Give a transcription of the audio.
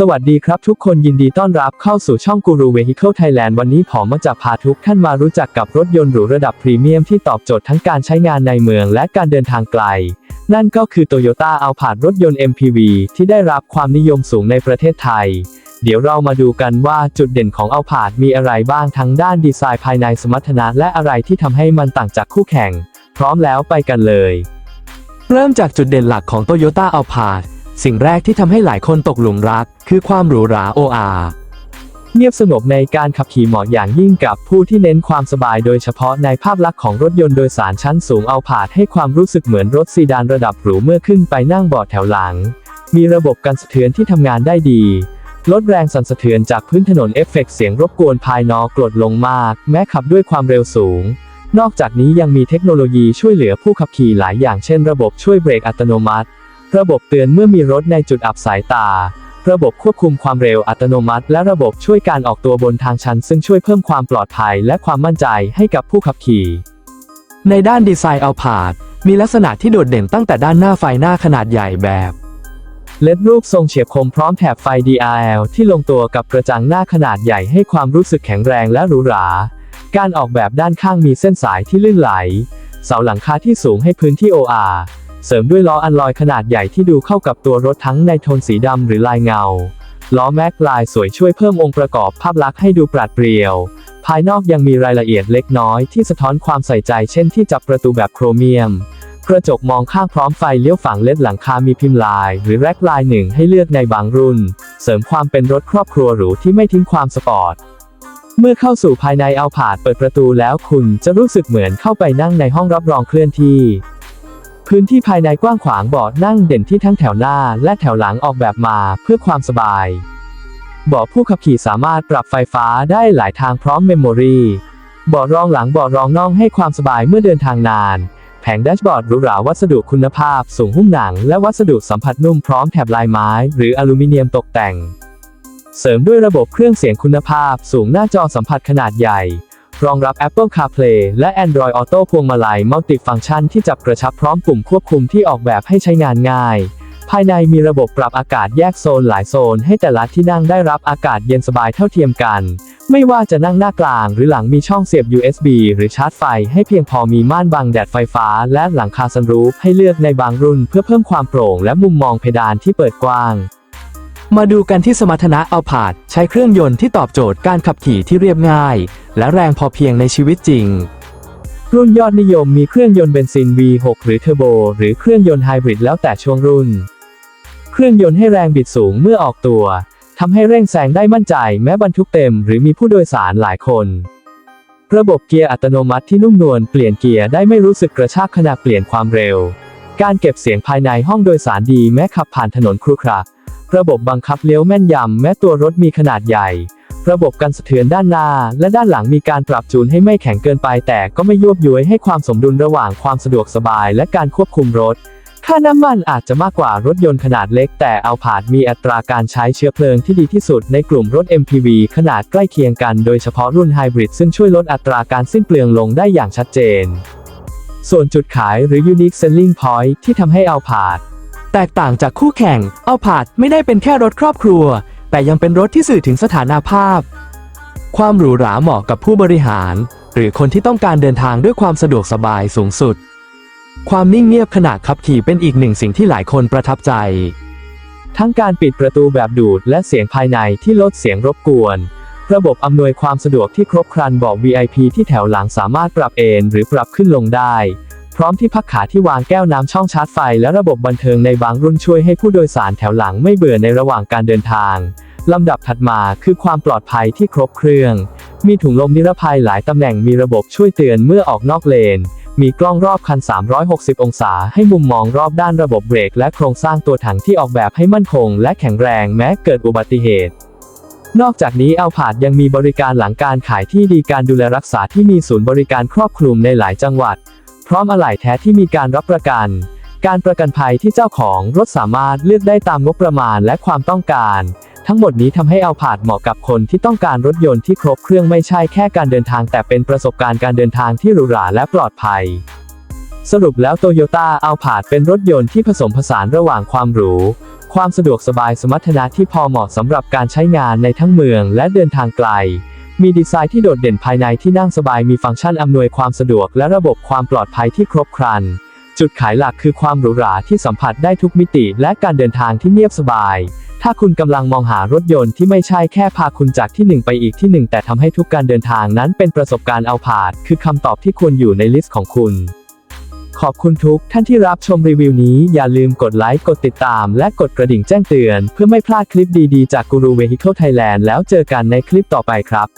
สวัสดีครับทุกคนยินดีต้อนรับเข้าสู่ช่องกูรู Vehicle Thailand วันนี้ผมมาจะพาทุกท่านมารู้จักกับรถยนต์หรูระดับพรีเมียมที่ตอบโจทย์ทั้งการใช้งานในเมืองและการเดินทางไกล นั่นก็คือ Toyota Alphard รถยนต์ MPV ที่ได้รับความนิยมสูงในประเทศไทย เดี๋ยวเรามาดูกันว่าจุดเด่นของ Alphard มีอะไรบ้างทั้งด้านดีไซน์ภายในสมรรถนะและอะไรที่ทำให้มันต่างจากคู่แข่ง พร้อมแล้วไปกันเลย เริ่มจากจุดเด่นหลักของ Toyota Alphard สิ่งแรกที่ทำให้หลายคนตกหลุมรัก คือความหรูหรา OR เงียบสงบในการขับขี่เหมาะอย่างยิ่งกับผู้ที่เน้นความสบายโดยเฉพาะในภาพลักษณ์ของรถยนต์โดยสารชั้นสูงเอาผาดให้ความรู้สึกเหมือนรถซีดานระดับหรูเมื่อขึ้นไปนั่งเบาะแถวหลัง มีระบบกันสะเทือนที่ทำงานได้ดี ลดแรงสั่นสะเทือนจากพื้นถนนเอฟเฟกต์เสียงรบกวนภายนอกกรดลงมาก แม้ขับด้วยความเร็วสูง นอกจากนี้ยังมีเทคโนโลยีช่วยเหลือผู้ขับขี่หลายอย่างเช่น ระบบช่วยเบรกอัตโนมัติ ระบบเตือนเมื่อมีรถในจุดอับสายตา ระบบควบคุมความเร็วอัตโนมัติ และระบบช่วยการออกตัวบนทางชัน ซึ่งช่วยเพิ่มความปลอดภัยและความมั่นใจให้กับผู้ขับขี่ ในด้านดีไซน์ Alphard มีลักษณะที่โดดเด่นตั้งแต่ด้านหน้าไฟหน้าขนาดใหญ่แบบเล็ดรูปทรงเฉียบคมพร้อมแถบไฟ DRL ที่ลงตัวกับกระจังหน้าขนาดใหญ่ให้ความรู้สึกแข็งแรงและหรูหรา การออกแบบด้านข้างมีเส้นสายที่ลื่นไหล เสาหลังคาที่สูงให้พื้นที่ OR เสริมด้วยล้ออันลอยขนาดใหญ่ที่ดูเข้ากับตัวรถทั้งในโทนสีดำหรือลายเงา ล้อแม็กลายสวยช่วยเพิ่มองค์ประกอบภาพลักษณ์ให้ดูปราดเปรียว ภายนอกยังมีรายละเอียดเล็กน้อยที่สะท้อนความใส่ใจเช่นที่จับประตูแบบโครเมียม กระจกมองข้างพร้อมไฟเลี้ยวฝั่งเล็ดหลังคามีพิมพ์ลาย หรือแร็กลายหนึ่งให้เลือกในบางรุ่น เสริมความเป็นรถครอบครัวหรูที่ไม่ทิ้งความสปอร์ตเมื่อเข้าสู่ภายในเอาผาดเปิดประตูแล้วคุณจะรู้สึกเหมือนเข้าไปนั่งในห้องรับรองเคลื่อนที่ พื้นที่ภายในกว้างขวางเบาะนั่งเด่นที่ทั้งแถวหน้าและแถวหลังออกแบบมาเพื่อความสบายเบาะผู้ขับขี่สามารถปรับไฟฟ้าได้หลายทางพร้อมเมมโมรีเบาะรองหลังเบาะรองน่องให้ความสบายเมื่อเดินทางนาน แผงแดชบอร์ดหรูหราวัสดุคุณภาพ สูงหุ้มหนัง และวัสดุสัมผัสนุ่มพร้อมแถบลายไม้ หรืออลูมิเนียมตกแต่ง เสริมด้วยระบบเครื่องเสียงคุณภาพ สูงหน้าจอสัมผัสขนาดใหญ่ รองรับ Apple CarPlay และ Android Auto พวงมาลัยมัลติฟังก์ชันที่จับกระชับพร้อมปุ่มควบคุมที่ออกแบบให้ใช้งานง่าย ภายในมีระบบปรับอากาศแยกโซนหลายโซน ให้แต่ละที่นั่งได้รับอากาศเย็นสบายเท่าเทียมกัน ไม่ว่าจะนั่งหน้ากลางหรือหลังมีช่องเสียบ USB หรือชาร์จไฟ ให้เพียงพอมีม่านบังแดดไฟฟ้า และหลังคาซันรูฟให้เลือกในบางรุ่น เพื่อเพิ่มความโปร่งและมุมมองเพดานที่เปิดกว้าง มาดูกันที่สมรรถนะ Alphard ใช้เครื่องยนต์ที่ตอบโจทย์การขับขี่ที่เรียบง่าย และแรงพอเพียงในชีวิตจริง รุ่นยอดนิยมมีเครื่องยนต์เบนซิน V6 หรือเทอร์โบหรือเครื่องยนต์ไฮบริดแล้วแต่ช่วงรุ่น เครื่องยนต์ให้แรงบิดสูงเมื่อออกตัวทำให้เร่งแซงได้มั่นใจแม้บรรทุกเต็มหรือมีผู้โดยสารหลายคน ระบบเกียร์อัตโนมัติที่นุ่มนวลเปลี่ยนเกียร์ได้ไม่รู้สึกกระชากขณะเปลี่ยนความเร็ว การเก็บเสียงภายในห้องโดยสารดีแม้ขับผ่านถนนครุขระ ระบบบังคับเลี้ยวแม่นยำแม้ตัวรถมีขนาดใหญ่ ระบบกันสะเทือนด้านหน้า และด้านหลังมีการปรับจูนให้ไม่แข็งเกินไปแต่ก็ไม่ยวบย้วยให้ความสมดุลระหว่างความสะดวกสบาย และการควบคุมรถ ค่าน้ำมันอาจจะมากกว่ารถยนต์ขนาดเล็ก แต่เอาผาดมีอัตราการใช้เชื้อเพลิงที่ดีที่สุดในกลุ่มรถ MPV ขนาดใกล้เคียงกันโดยเฉพาะรุ่นไฮบริดซึ่งช่วยลดอัตราการสิ้นเปลืองลงได้อย่างชัดเจน ส่วนจุดขายหรือ Unique Selling Point ที่ทำให้เอาผาด แตกต่างจากคู่แข่ง Alphard ไม่ได้เป็นแค่รถครอบครัว แต่ยังเป็นรถที่สื่อถึงสถานาภาพ ความหรูหราเหมาะกับผู้บริหาร หรือคนที่ต้องการเดินทางด้วยความสะดวกสบายสูงสุด ความนิ่งเงียบขณะขับขี่เป็นอีกหนึ่งสิ่งที่หลายคนประทับใจ ทั้งการปิดประตูแบบดูดและเสียงภายในที่ลดเสียงรบกวน ระบบอำนวยความสะดวกที่ครบครันบอก VIP ที่แถวหลังสามารถปรับเอนหรือปรับขึ้นลงได้ พร้อมที่พักขาที่วางแก้วน้ำช่องชาร์จไฟและระบบบันเทิงในบางรุ่นช่วยให้ผู้โดยสารแถวหลังไม่เบื่อในระหว่างการเดินทางลำดับถัดมาคือความปลอดภัยที่ครบเครื่อง มีถุงลมนิรภัยหลายตำแหน่งมีระบบช่วยเตือนเมื่อออกนอกเลน มีกล้องรอบคัน 360 องศาให้มุมมองรอบด้านระบบเบรกและโครงสร้างตัวถังที่ออกแบบให้มั่นคงและแข็งแรงแม้เกิดอุบัติเหตุนอกจากนี้เอาผาดยังมีบริการหลังการขายที่ดีการดูแลรักษาที่มีศูนย์บริการครอบคลุมในหลายจังหวัด พร้อมอะไหล่แท้ที่มีการรับประกัน การประกันภัยที่เจ้าของรถสามารถเลือกได้ตามงบประมาณและความต้องการ ทั้งหมดนี้ทำให้เอาผาดเหมาะกับคนที่ต้องการรถยนต์ที่ครบเครื่องไม่ใช่แค่การเดินทาง แต่เป็นประสบการณ์การเดินทางที่หรูหราและปลอดภัย สรุปแล้วโตโยต้าเอาผาดเป็นรถยนต์ที่ผสมผสานระหว่างความหรูคความสะดวกสบายสมรรถนะที่พอเหมาะสำหรับการใช้งานในทั้งเมืองและเดินทางไกล มีดีไซน์ที่โดดเด่นภายในที่นั่งสบายมีฟังก์ชันอำนวยความสะดวกและระบบความปลอดภัยที่ครบครัน จุดขายหลักคือความหรูหราที่สัมผัสได้ทุกมิติและการเดินทางที่เงียบสบาย ถ้าคุณกำลังมองหารถยนต์ที่ไม่ใช่แค่พาคุณจากที่หนึ่งไปอีกที่หนึ่งแต่ทำให้ทุกการเดินทางนั้นเป็นประสบการณ์เอาผาด คือคำตอบที่ควรอยู่ในลิสต์ของคุณ ขอบคุณทุกท่านที่รับชมรีวิวนี้อย่าลืมกดไลค์กดติดตาม และกดกระดิ่งแจ้งเตือน เพื่อไม่พลาดคลิปดีๆจากกูรู Vehicle Thailand แล้วเจอกันในคลิปต่อไปครับ